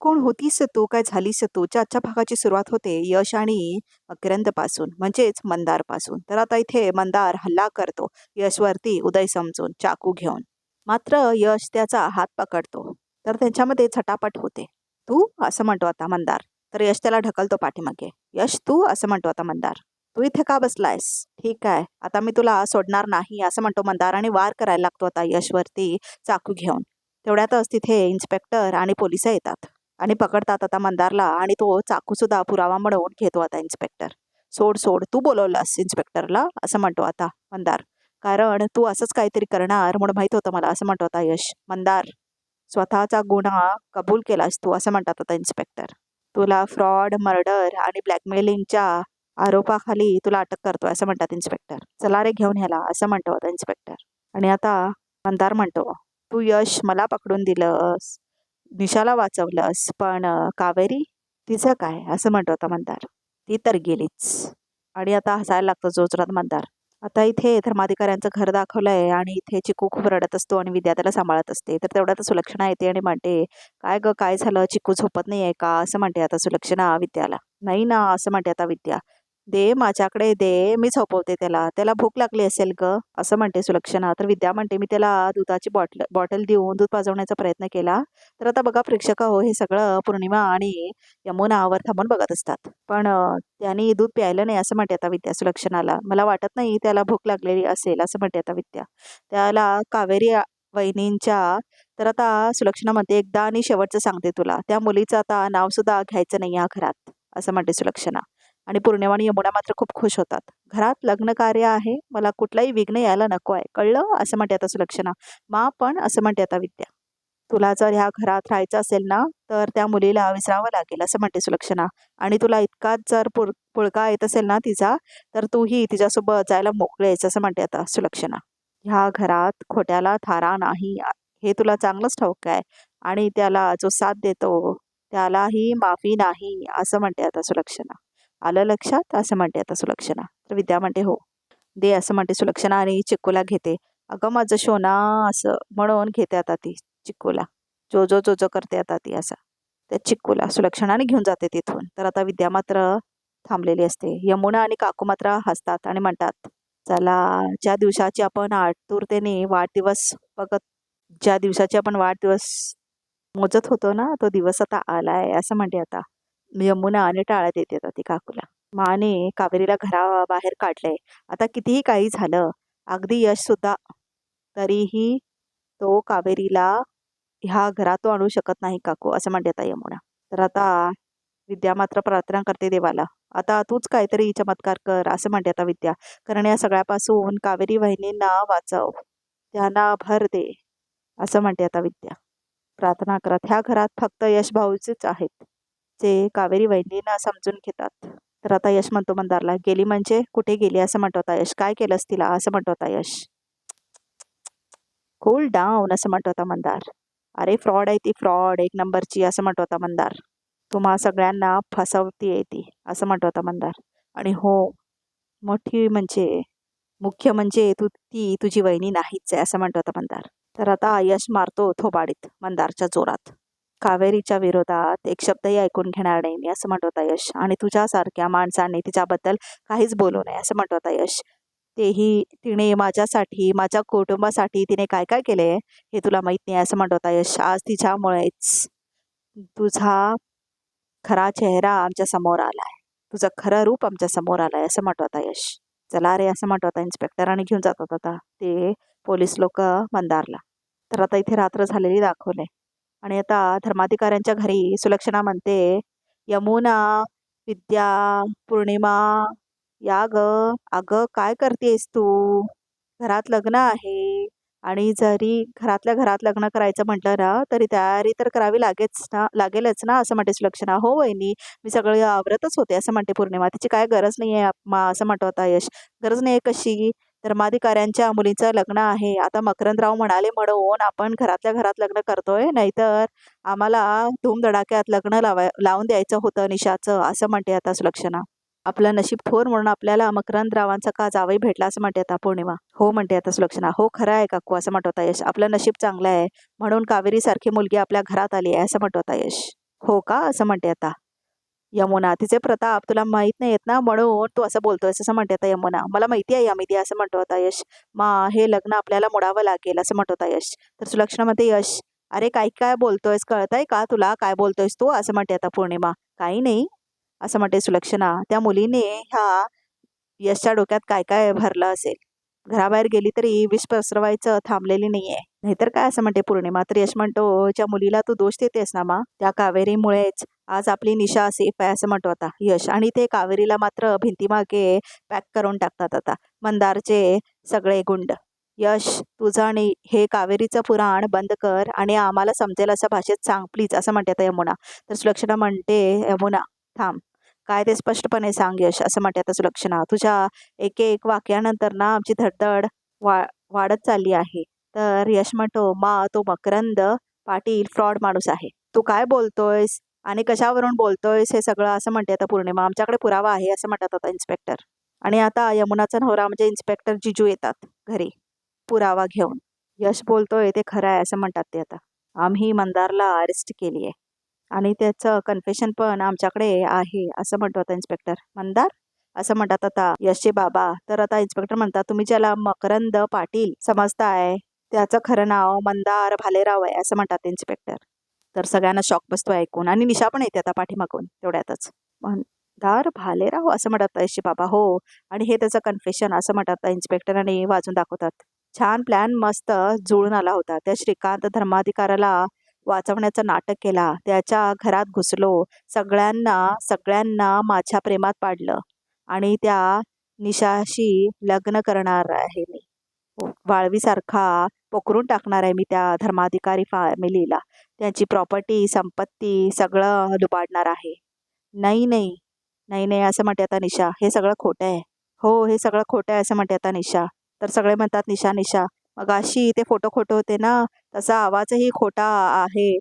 कोण होतीस तू? काय झालीस तू? आजच्या भागाची सुरुवात होते यश आणि पासून म्हणजेच मंदारपासून. तर आता इथे मंदार हल्ला करतो. यशवरती उदय समजून चाकू घेऊन. मात्र यश त्याचा हात पकडतो. तर त्यांच्यामध्ये झटापट होते. तू? असं म्हणतो आता मंदार. तर यश त्याला ढकलतो पाठीमागे. यश तू? असं म्हणतो आता मंदार. तू इथे का बसलायस? ठीक आहे. आता मी तुला सोडणार नाही असं म्हणतो मंदार आणि वार करायला लागतो आता यशवरती चाकू घेऊन. तेवढ्यातच तिथे इन्स्पेक्टर आणि पोलीस येतात. आणि पकडतात आता मंदारला आणि तो चाकूसुद्धा पुरावा म्हणून घेतो आता इन्स्पेक्टर सोड सोड तू बोलवलास इन्स्पेक्टरला असं म्हणतो आता मंदार. कारण तू असंच काहीतरी करणार म्हणून माहीत होतं मला असं म्हणतो आता यश. मंदार स्वतःचा गुन्हा कबूल केलास तू असं म्हणतात आता इन्स्पेक्टर तुला फ्रॉड मर्डर आणि ब्लॅकमेलिंगच्या आरोपाखाली तुला अटक करतोय असं म्हणतात इन्स्पेक्टर चला रे घेऊन ह्याला असं म्हणतो आता इन्स्पेक्टर आणि आता मंदार म्हणतो तू यश मला पकडून दिलंस. निशाला वाचवलंस पण कावेरी तिचं काय? असं म्हणतो आता मंदार. ती तर गेलीच. आणि आता हसायला लागतो जोजरात मंदार. आता इथे धर्माधिकाऱ्यांचं घर दाखवलं आहे आणि इथे चिकू खूप रडत असतो आणि विद्या त्याला सांभाळत असते. तर तेवढ्यात सुलक्षणा येते आणि म्हणते काय ग काय झालं? चिकू झोपत नाही आहे का? असं म्हणते आता सुलक्षणा विद्याला. नाही ना असं म्हणते आता विद्या. दे माझ्याकडे दे मी झोपवते त्याला. त्याला भूक लागली असेल ग असं म्हणते सुलक्षणा. तर विद्या म्हणते मी त्याला दुधाची बॉटल बॉटल देऊन दूध पाजवण्याचा प्रयत्न केला. तर आता बघा प्रेक्षक हो हे सगळं पौर्णिमा आणि यमुनावर थांबून बघत असतात. पण त्यांनी दूध प्यायलं नाही असं म्हणते आता विद्या सुलक्षणाला. मला वाटत नाही त्याला भूक लागलेली असेल असं म्हणते आता विद्या. त्याला कावेरी वहिनींच्या तर आता सुलक्षणा म्हणते एकदा आणि शेवटचं सांगते तुला. त्या मुलीचं आता नाव सुद्धा घ्यायचं नाही या घरात असं म्हणते सुलक्षणा. आणि पौर्णिमा आणि यमुना मात्र खूप खुश होतात. घरात लग्न कार्य आहे. मला कुठलाही विघ्न यायला नको आहे. कळलं? असं म्हणते आता सुलक्षणा. मा पण असं म्हणते आता विद्या. तुला जर ह्या घरात राहायचं असेल ना तर त्या मुलीला विसरावं लागेल असं म्हणते सुलक्षणा. आणि तुला इतकाच जर पुळ पुळका येत असेल ना तिचा तर तूही तिच्यासोबत जायला मोकळेच असं म्हणते आता सुलक्षणा. ह्या घरात खोट्याला थारा नाही. हे तुला चांगलंच ठाऊक आहे. आणि त्याला जो साथ देतो त्यालाही माफी नाही असं म्हणते आता सुलक्षणा. आलं लक्षात? असं म्हणते आता सुलक्षणा. तर विद्या म्हणते हो. दे असं म्हणते सुलक्षणा आणि चिक्कूला घेते. अगं माझं शोना असं म्हणून घेते आता ती चिक्कूला. जो जो जो जो करते आता ती असं. त्या चिक्कूला सुलक्षणाने घेऊन जाते तिथून. तर आता विद्या मात्र थांबलेली असते. यमुना आणि काकू मात्र हसतात आणि म्हणतात चला ज्या दिवसाची आपण आतुरतेने वाढदिवस बघत ज्या दिवसाची आपण वाढदिवस मोजत होतो ना तो दिवस आता आलाय असं म्हणते आता. यमुना आणि टाळ्या देत येतात ती काकूला. माने कावेरीला घराबाहेर काढलंय. आता कितीही काही झालं अगदी यश सुद्धा तरीही तो कावेरीला ह्या घरात तो आणू शकत नाही काकू असं म्हणते आता यमुना. तर आता विद्या मात्र प्रार्थना करते देवाला. आता तूच काहीतरी चमत्कार कर असं म्हणते आता विद्या. कारण या सगळ्यापासून कावेरी वहिनींना वाचव. त्यांना भर दे असं म्हणते आता विद्या. प्रार्थना करत ह्या घरात फक्त यश भाऊचेच आहेत. जे कावेरी वहिनींना समजून घेतात. तर आता यश म्हणतो मंदारला गेली म्हणजे कुठे गेली असं म्हणतो होता यश? काय केलंस तिला असं म्हणतो होता यश? कूल डाऊन असं म्हणतो होता मंदार. अरे फ्रॉड आहे ती फ्रॉड एक नंबरची असं म्हणतो होता मंदार. तुम्हा सगळ्यांना फसवती आहे ती असं म्हणतो होता मंदार. आणि हो मोठी म्हणजे मुख्य म्हणजे तू ती तुझी वहिनी नाहीच आहे असं म्हणतो होता मंदार. तर आता यश मारतो थोबाडीत मंदारच्या जोरात. कावेरीच्या विरोधात एक शब्दही ऐकून घेणार नाही मी असं म्हणत होता यश. आणि तुझ्यासारख्या माणसाने तिच्याबद्दल काहीच बोलू नये असं म्हणत होता यश. तेही तिने माझ्यासाठी माझ्या कुटुंबासाठी तिने काय काय केले हे तुला माहीत नाही असं म्हणत होता यश. आज तिच्यामुळेच तुझा खरा चेहरा आमच्यासमोर आलाय. तुझं खरं रूप आमच्यासमोर आलाय असं म्हणत होता यश. चला रे असं म्हणत होता इन्स्पेक्टर आणि घेऊन जात होता. ते पोलीस लोक मंदारला. तर आता इथे रात्र झालेली दाखवले. आणि आता धर्माधिकाऱ्यांच्या घरी सुलक्षणा म्हणते यमुना विद्या पौर्णिमा या ग अगं काय करतेस तू? घरात लग्न आहे. आणि जरी घरातल्या घरात लग्न करायचं म्हटलं ना तरी तयारी तर करावी लागेच ना लागेलच ना असं म्हणते सुलक्षणा. हो वहिनी मी सगळं आवरतच होते असं म्हणते पौर्णिमा. तिची काय गरज नाही आहे मा असं म्हणतो आता यश. गरज नाही आहे कशी? धर्माधिकाऱ्यांच्या मुलीचं लग्न आहे. आता मकरंदराव म्हणाले म्हणून आपण घरातल्या घरात लग्न करतोय नाहीतर आम्हाला धूमधडाक्यात लग्न लावाय लावून द्यायचं होतं निशाचं असं म्हणते आता सुलक्षणा. आपलं नशीब थोर म्हणून आपल्याला मकरंदरावांचा का जावई भेटला असं म्हणते आता पौर्णिमा. हो म्हणते आता सुलक्षणा. हो खरं आहे काकू असं म्हणत यश. आपलं नशीब चांगलं आहे म्हणून कावेरी सारखी मुलगी आपल्या घरात आली आहे असं म्हणत यश. हो का? असं म्हणते आता. यमुना तिचे प्रताप तुला माहीत नाही येत ना? म्हणून तू असं बोलतोयस असं म्हणते आता यमुना. मला माहिती आहे यामिती असं म्हणतो आता यश. मा हे लग्न आपल्याला मोडावं लागेल असं म्हणतो आता यश. तर सुलक्षणा म्हणते यश. अरे काय काय बोलतोयस? कळतंय का तुला? काय बोलतोयस तू? असं म्हणते आता पौर्णिमा. काही नाही असं म्हणते सुलक्षणा. त्या मुलीने ह्या यशच्या डोक्यात काय काय भरलं असेल? घराबाहेर गेली तरी विष पसरवायचं थांबलेली नाहीये. नाहीतर काय असं म्हणते पौर्णिमा? तर यश म्हणतोच्या मुलीला तू दोष देतेस ना मा. त्या कावेरीमुळेच आज आपली निशा सेफ आहे असं म्हणतो आता यश. आणि ते कावेरीला मात्र भिंतीमागे पॅक करून टाकतात आता. मंदारचे सगळे गुंड. यश तुझं आणि हे कावेरीचं पुराण बंद कर आणि आम्हाला समजेल असं भाषेत सांग प्लीज असं म्हणते आता यमुना. तर सुलक्षणा म्हणते यमुना थांब. काय ते स्पष्टपणे सांग यश असं म्हणते आता सुलक्षणा. तुझ्या एक एक वाक्यानंतर ना आमची धडधड वा वाढत चालली आहे. तर यश म्हणतो मा तो मकरंद पाटील फ्रॉड माणूस आहे. तू काय बोलतोयस? आणि कशावरून बोलतोयस हे सगळं असं म्हणते आता पूर्णिमा. आमच्याकडे पुरावा आहे असं म्हणतात आता इन्स्पेक्टर आणि आता यमुनाचा नवरा म्हणजे इन्स्पेक्टर जिजू येतात घरी. पुरावा घेऊन. यश बोलतोय ते खरं आहे असं म्हणतात ते आता. आम्ही मंदारला अरेस्ट केली आहे आणि त्याचं कन्फेशन पण आमच्याकडे आहे असं म्हणतो आता इन्स्पेक्टर मंदार? असं म्हणतात आता यशचे बाबा. तर आता इन्स्पेक्टर म्हणतात तुम्ही ज्याला मकरंद पाटील समजताय त्याचं खरं नाव मंदार भालेराव आहे असं म्हणतात इन्स्पेक्टर तर सगळ्यांना शॉक बसतो ऐकून. आणि निशा पण येते आता पाठीमागून तेवढ्यातच. मंदार भालेराव असं म्हणतात यशचे बाबा हो. आणि हे त्याचं कन्फेशन असं म्हणतात इन्स्पेक्टर आणि वाचून दाखवतात. छान प्लॅन मस्त जुळून आला होता. त्या श्रीकांत धर्माधिकाराला वाचवण्याचं नाटक केला. त्याच्या घरात घुसलो. सगळ्यांना सगळ्यांना माझ्या प्रेमात पाडलं. आणि त्या निशाशी लग्न करणार आहे मी. वाळवीसारखा पोखरून टाकणार आहे मी त्या धर्माधिकारी फॅमिलीला त्यांची प्रॉपर्टी संपत्ती सगळं लुबाडणार आहे. नाही नाही. नाही नाही असं म्हणते आता निशा. हे सगळं खोटं आहे. हो हे सगळं खोटं आहे असं म्हणते आता निशा. तर सगळे म्हणतात निशा निशा. मग अशी ते फोटो खोटं होते ना तसा आवाजही खोटा आहे.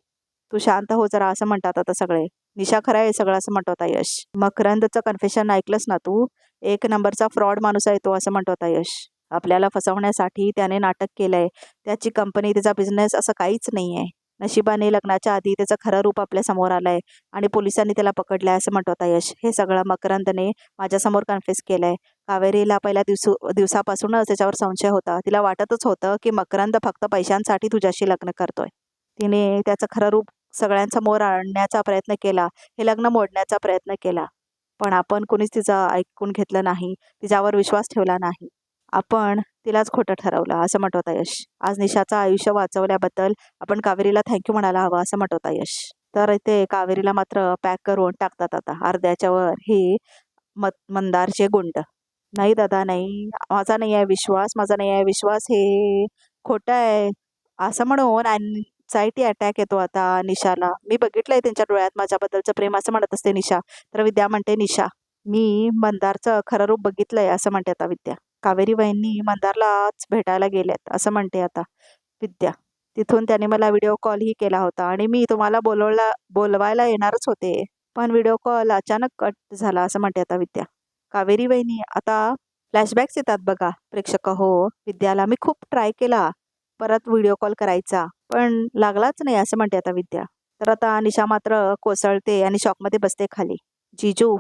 तू शांत हो जरा असं म्हणतात आता सगळे. निशा खरं आहे सगळं असं म्हणतो होता यश. मकरंदचं कन्फेशन ऐकलंस ना तू? एक नंबरचा फ्रॉड माणूस आहे तो असं म्हणतो होता यश. आपल्याला फसवण्यासाठी त्याने नाटक केलंय. त्याची कंपनी त्याचा बिझनेस असं काहीच नाही आहे नशिबाने लग्नाच्या आधी त्याचं खरं रूप आपल्यासमोर आलंय आणि पोलिसांनी त्याला पकडलंय असं म्हणतो होता यश. हे सगळं मकरंदने माझ्यासमोर कन्फेस केलंय. कावेरीला पहिल्या दिवसू दिवसापासूनच त्याच्यावर संशय होता. तिला वाटतच होतं की मकरंद फक्त पैशांसाठी तुझ्याशी लग्न करतोय. तिने त्याचं खरं रूप सगळ्यांसमोर आणण्याचा प्रयत्न केला. हे लग्न मोडण्याचा प्रयत्न केला. पण आपण कुणीच तिचं ऐकून घेतलं नाही. तिच्यावर विश्वास ठेवला नाही. आपण तिलाच खोटं ठरवलं असं म्हणत होता यश. आज निशाचं आयुष्य वाचवल्याबद्दल आपण कावेरीला थँक्यू म्हणायला हवं असं म्हणत होता यश. तर इथे कावेरीला मात्र पॅक करून टाकतात आता. अर्ध्याच्या वर ही मत मंदारचे गुंड. नाही दादा नाही. माझा नाही आहे विश्वास माझा नाही आहे विश्वास. हे खोटं आहे. असं म्हणून अँझायटी अटॅक येतो आता निशाला. मी बघितलंय त्यांच्या डोळ्यात माझ्याबद्दलचं प्रेम असं म्हणत असते निशा. तर विद्या म्हणते निशा मी मंदारचं खरं रूप बघितलंय असं म्हणते आता विद्या. कावेरी वहिनी मंदारलाच भेटायला गेल्यात असं म्हणते आता विद्या. तिथून त्याने मला व्हिडिओ कॉलही केला होता आणि मी तुम्हाला बोलवला बोलवायला येणारच होते पण व्हिडिओ कॉल अचानक कट झाला असं म्हणते आता विद्या. कावेरी वहिनी आता फ्लॅशबॅक्स येतात बघा प्रेक्षक. हो विद्याला मी खूप ट्राय केला परत व्हिडिओ कॉल करायचा पण लागलाच नाही असं म्हणते आता विद्या. तर आता निशा मात्र कोसळते आणि शॉकमध्ये बसते खाली. जिजू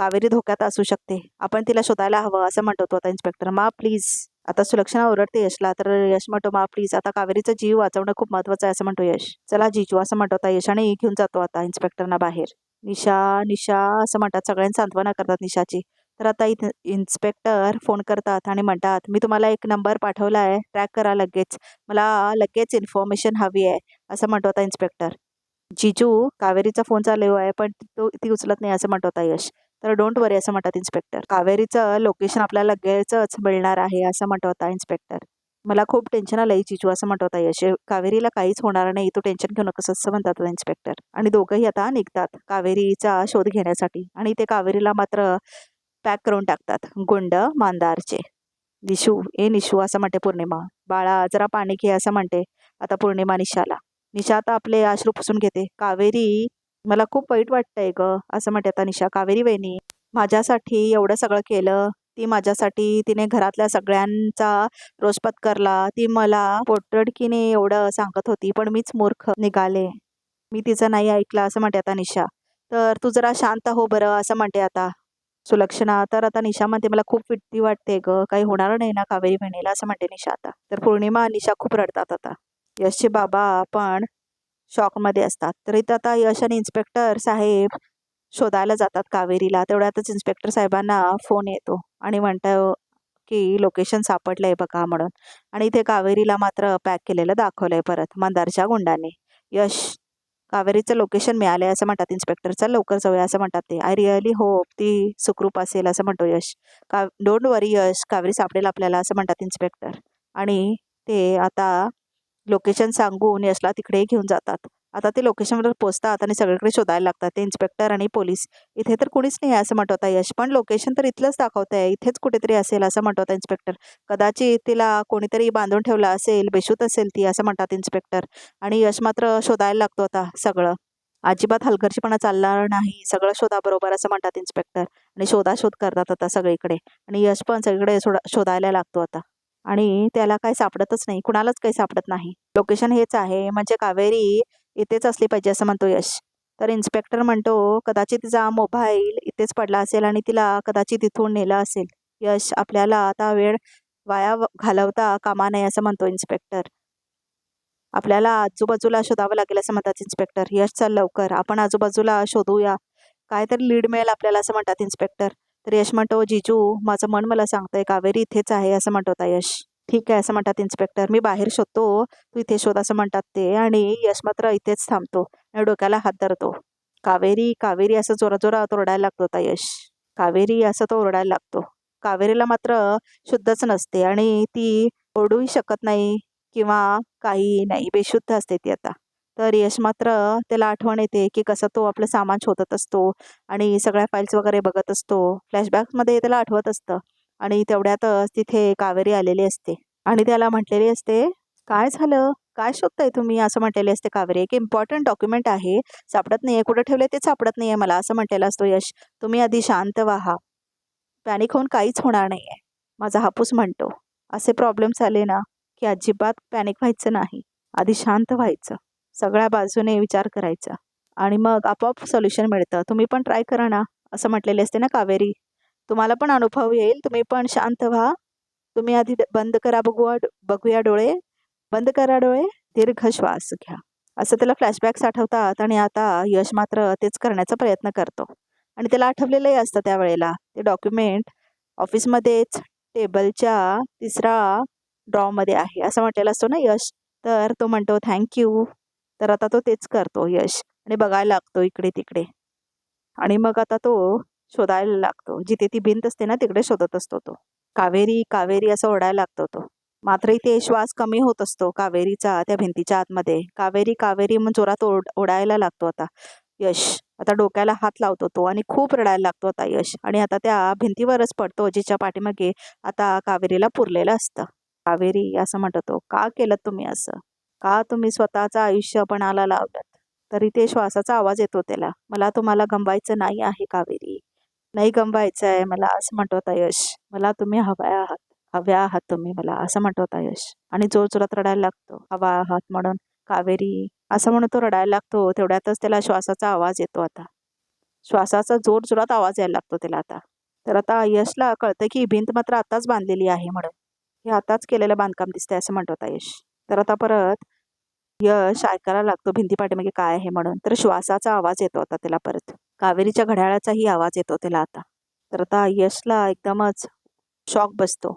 कावेरी धोक्यात असू शकते. आपण तिला शोधायला हवं असं म्हणतो तो आता इन्स्पेक्टर मा प्लीज आता सुलक्षणा ओरडते यशला तर यश म्हणतो मा प्लीज आता कावेरीचा जीव वाचवणं खूप महत्वाचं आहे असं म्हणतो यश. चला जिजू असं म्हणतो आता यश आणि घेऊन जातो आता इन्स्पेक्टरना बाहेर. निशा निशा असं म्हणतात. सगळ्यांनी सांत्वना करतात निशाची. तर आता इथे इन्स्पेक्टर फोन करतात आणि म्हणतात मी तुम्हाला एक नंबर पाठवला आहे. ट्रॅक करा लगेच. मला लगेच इन्फॉर्मेशन हवी आहे असं म्हणतो आता इन्स्पेक्टर जिजू कावेरीचा फोन चालू आहे पण तो ती उचलत नाही असं म्हणतो आता यश. तर डोंट वरी असं म्हणतात इन्स्पेक्टर. कावेरीचं लोकेशन आपल्याला लगेचच मिळणार आहे असं म्हणत होता इन्स्पेक्टर. मला खूप टेन्शन आलंय चिचू असं म्हणत होता यश. कावेरीला काहीच होणार नाही तू टेन्शन घेऊ नकोस असं म्हणतात इन्स्पेक्टर. आणि दोघंही आता निघतात कावेरीचा शोध घेण्यासाठी. आणि ते कावेरीला मात्र पॅक करून टाकतात. गुंड मांदारचे. निशू ए निशू असं म्हणते पौर्णिमा. बाळा जरा पाणी घे असं म्हणते. आता पौर्णिमा निशाला. निशा आता आपले अश्रू पुसून घेते. कावेरी मला खूप वाईट वाटतंय ग. असं म्हणते आता निशा कावेरी वहिनी माझ्यासाठी एवढं सगळं केलं ती माझ्यासाठी तिने घरातल्या सगळ्यांचा रोज पत्करला ती मला पोटडकीने एवढं सांगत होती पण मीच मूर्ख निघाले. मी तिचं नाही ऐकलं असं म्हणते आता निशा. तर तू जरा शांत हो बरं असं म्हणते आता. सुलक्षणा तर आता निशा म्हणते मला खूप भीती वाटते ग. काही होणार नाही ना कावेरी बहिणीला असं म्हणते निशा आता. तर पौर्णिमा निशा खूप रडतात आता. यशचे बाबा पण शॉकमध्ये असतात. तर इथं आता यश आणि इन्स्पेक्टर साहेब शोधायला जातात कावेरीला. तेवढ्यातच इन्स्पेक्टर साहेबांना फोन येतो आणि म्हणतं की लोकेशन सापडलंय बघा म्हणून. आणि इथे कावेरीला मात्र पॅक केलेलं दाखवलंय परत मंदारच्या गुंडाने. यश कावेरीचं लोकेशन मिळालंय असं म्हणतात इन्स्पेक्टर चल लवकर जाऊया असं म्हणतात ते. आय रिअली होप ती सुखरूप असेल असं म्हणतो यश. का डोंट वरी यश कावेरी सापडेल आपल्याला असं म्हणतात इन्स्पेक्टर आणि ते आता लोकेशन सांगून यशला तिकडे घेऊन जातात. आता ते लोकेशनवर पोचतात आणि सगळीकडे शोधायला लागतात. ते इन्स्पेक्टर आणि पोलीस इथे तर कुणीच नाही आहे असं म्हणत होता यश. पण लोकेशन तर इथलंच दाखवत आहे. इथेच कुठेतरी असेल असं म्हणत होता इन्स्पेक्टर कदाचित तिला कोणीतरी बांधून ठेवलं असेल बेशूत असेल ती असं म्हणतात इन्स्पेक्टर आणि यश मात्र शोधायला लागतो आता सगळं. अजिबात हलगर्जीपणा चालणार नाही. सगळं शोधा बरोबर असं म्हणतात इन्स्पेक्टर आणि शोधाशोध करतात आता सगळीकडे. आणि यश पण सगळीकडे शोधा शोधायला लागतो आता. आणि त्याला काही सापडतच नाही कुणालाच काही सापडत नाही. लोकेशन हेच आहे म्हणजे कावेरी इथेच असली पाहिजे असं म्हणतो यश. तर इन्स्पेक्टर म्हणतो कदाचित तिचा मोबाईल इथेच पडला असेल आणि तिला कदाचित इथून नेलं असेल. यश आपल्याला आता वेळ वाया घालवता कामा नये असं म्हणतो इन्स्पेक्टर आपल्याला आजूबाजूला शोधावं लागेल असं म्हणतात इन्स्पेक्टर यश चल लवकर. आपण आजूबाजूला शोधूया. काहीतरी लीड मिळेल आपल्याला असं म्हणतात इन्स्पेक्टर तर यश म्हणतो जिजू माझं मन मला सांगतंय कावेरी इथेच आहे असं म्हणतो होता यश. ठीक आहे असं म्हणतात इन्स्पेक्टर मी बाहेर शोधतो तू इथे शोध असं म्हणतात ते. आणि यश मात्र इथेच थांबतो. आणि डोक्याला हात धरतो. कावेरी कावेरी असं जोराजोरात ओरडायला लागतो होता यश. कावेरी असं तो ओरडायला लागतो. कावेरीला मात्र शुद्धच नसते आणि ती ओरडूही शकत नाही किंवा काही नाही. बेशुद्ध असते ती आता. तर यश मात्र त्याला आठवण येते की कसं तो आपलं सामान शोधत असतो आणि सगळ्या फाईल्स वगैरे बघत असतो. फ्लॅशबॅकमध्ये त्याला आठवत असतं आणि तेवढ्यातच तिथे कावेरी आलेली असते आणि त्याला म्हटलेली असते काय झालं? काय शोधताय तुम्ही? असं म्हटलेले असते कावेरी. एक इम्पॉर्टंट डॉक्युमेंट आहे. सापडत नाहीये. कुठं ठेवले ते सापडत नाहीये मला असं म्हटलेलं असतो यश. तुम्ही आधी शांत व्हा. पॅनिक होऊन काहीच होणार नाहीये. माझा हापूस म्हणतो. असे प्रॉब्लेम्स आले ना की अजिबात पॅनिक व्हायचं नाही. आधी शांत व्हायचं. सगळ्या बाजूने विचार करायचा. आणि मग आपोआप सोल्युशन मिळतं. तुम्ही पण ट्राय करा ना असं म्हटलेले असते ना कावेरी. तुम्हाला पण अनुभव येईल. तुम्ही पण शांत व्हा. तुम्ही आधी बंद करा बघूया बघूया डोळे. बंद करा डोळे. दीर्घ श्वास घ्या. असं त्याला फ्लॅशबॅक्स आठवतात आणि आता यश मात्र तेच करण्याचा प्रयत्न करतो. आणि त्याला आठवलेलंही असतं त्यावेळेला. ते डॉक्युमेंट ऑफिसमध्येच टेबलच्या तिसरा ड्रॉमध्ये आहे. असं म्हटलेलं असतो ना यश. तर तो म्हणतो थँक्यू तर आता तो तेच करतो यश आणि बघायला लागतो इकडे तिकडे. आणि मग आता तो शोधायला लागतो. जिथे ती भिंत असते ना तिकडे शोधत असतो तो. कावेरी कावेरी असं ओढायला लागतो तो. मात्र इथे श्वास कमी होत असतो कावेरीचा त्या भिंतीच्या आतमध्ये. कावेरी कावेरी मग जोरात ओढ ओढायला लागतो आता यश. आता डोक्याला हात लावतो तो आणि खूप रडायला लागतो आता यश. आणि आता त्या भिंतीवरच पडतो जिच्या पाठीमागे आता कावेरीला पुरलेलं असतं. कावेरी असं म्हणतो तो. का केलं तुम्ही असं? का तुम्ही स्वतःचं आयुष्य पणाला लावलं तरी ते श्वासाचा आवाज येतो त्याला. मला तुम्हाला गमवायचं नाही आहे कावेरी. नाही गमवायचं आहे मला असं म्हणतो यश. मला तुम्ही हव्या आहात. हव्या आहात तुम्ही मला असं म्हणतो यश. आणि जोर जोरात रडायला लागतो. हवा आहात म्हणून. कावेरी. असं म्हणून तो रडायला लागतो. तेवढ्यातच त्याला श्वासाचा आवाज येतो आता. श्वासाचा जोर जोरात आवाज यायला लागतो त्याला आता. तर आता यशला कळतं की भिंत मात्र आताच बांधलेली आहे म्हणून. हे आताच केलेलं बांधकाम दिसतंय असं म्हणतो यश. तर आता परत यश ऐकायला लागतो भिंती पाठीमागे काय आहे म्हणून. तर श्वासाचा आवाज येतो आता त्याला परत. कावेरीच्या घड्याळाचाही आवाज येतो त्याला आता. तर आता यशला एकदमच शॉक बसतो.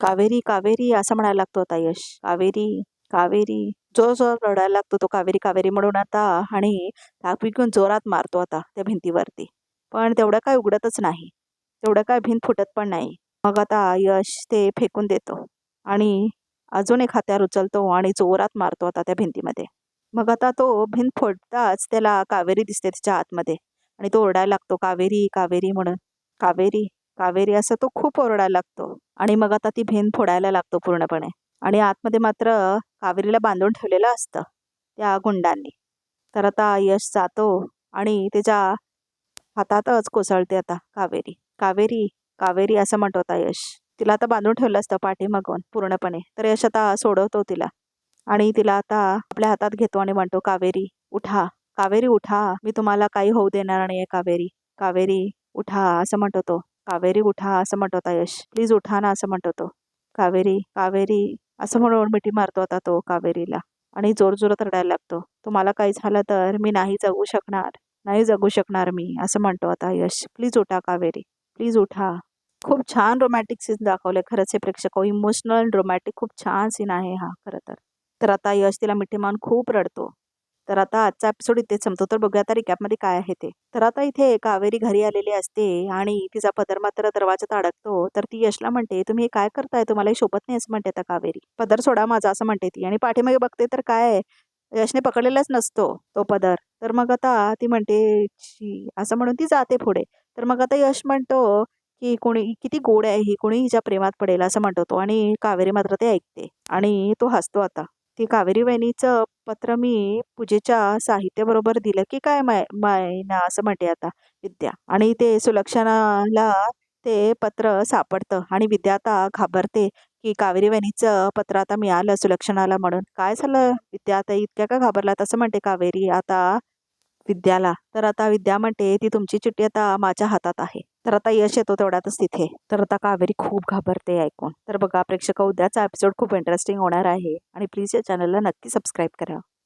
कावेरी कावेरी असं म्हणायला लागतो आता यश. कावेरी कावेरी. जो जो रडायला लागतो तो कावेरी कावेरी म्हणून आता आणि ताक विकून जोरात मारतो आता त्या भिंतीवरती. पण तेवढं काय उघडतच नाही. तेवढं काय भिंत फुटत पण नाही. मग आता यश ते फेकून देतो. आणि अजून एक हात्यार उचलतो आणि जोरात मारतो आता त्या भिंतीमध्ये. मग आता तो भिंत फोडताच त्याला कावेरी दिसते त्याच्या आतमध्ये. आणि तो ओरडायला लागतो कावेरी कावेरी म्हणून. कावेरी कावेरी असं तो खूप ओरडायला लागतो. आणि मग आता ती भिंत फोडायला लागतो पूर्णपणे. आणि आतमध्ये मात्र कावेरीला बांधून ठेवलेलं असतं त्या गुंडांनी. तर आता यश जातो आणि त्याच्या हातातच कोसळते आता कावेरी. कावेरी कावेरी असं म्हणतो आता यश. तिला आता बांधून ठेवलं असतं पाठीमागून पूर्णपणे. तर यश आता सोडवतो तिला. आणि तिला आता आपल्या हातात घेतो आणि म्हणतो कावेरी उठा. कावेरी उठा. मी तुम्हाला काही होऊ देणार नाहीये कावेरी. कावेरी उठा असं म्हणतो तो. कावेरी उठा असं म्हणतो होता यश. प्लीज उठा ना असं म्हणतो तो. कावेरी कावेरी असं म्हणून मिठी मारतो आता तो कावेरीला. आणि जोरजोरात रडायला लागतो. तुम्हाला काही झालं तर मी नाही जगू शकणार. नाही जगू शकणार मी असं म्हणतो आता यश. प्लीज उठा कावेरी. प्लीज उठा. खूप छान रोमॅटिक सीन दाखवले खरंच हे प्रेक्षक. हो, इमोशनल रोमॅटिक खूप छान सीन आहे हा खरं तर. तर आता यश तिला मिठी मारून खूप रडतो. तर आता आजचा एपिसोड इथे संपतो. तर बघूया आता रिकॅपमध्ये काय आहे ते. तर आता इथे कावेरी घरी आलेली असते आणि तिचा पदर मात्र दरवाजात अडकतो. तर ती यशला म्हणते तुम्ही हे काय करताय? तुम्हाला हे शोभत नाही असं म्हणते आता कावेरी. पदर सोडा माझा असं म्हणते ती. आणि पाठीमागे बघते तर काय यशने पकडलेलाच नसतो तो पदर. तर मग आता ती म्हणते असं म्हणून ती जाते पुढे. तर मग आता यश म्हणतो की कोणी किती गोड आहे ही कोणी हिच्या प्रेमात पडेल असं म्हणतो आणि कावेरी मात्र ते ऐकते आणि तो हसतो आता. ती कावेरी वहिनीचं पत्र मी पूजेच्या साहित्याबरोबर दिलं की काय माय मायना असं म्हणते आता विद्या. आणि ते सुलक्षणाला ते पत्र सापडतं आणि विद्या आता घाबरते की कावेरी वहिनीचं पत्र आता मिळालं सुलक्षणाला म्हणून. काय झालं? विद्या आता इतक्या का घाबरलात असं म्हणते कावेरी आता विद्याला. तर आता विद्या म्हणते ती तुमची चिठ्ठी आता माझ्या हातात आहे. तर आता यश येतो तेवढ्यातच तिथे. तर आता कावेरी खूप घाबरते ऐकून. तर बघा प्रेक्षक उद्याचा एपिसोड खूप इंटरेस्टिंग होणार आहे. आणि प्लीज या चॅनलला नक्की सबस्क्राईब करा.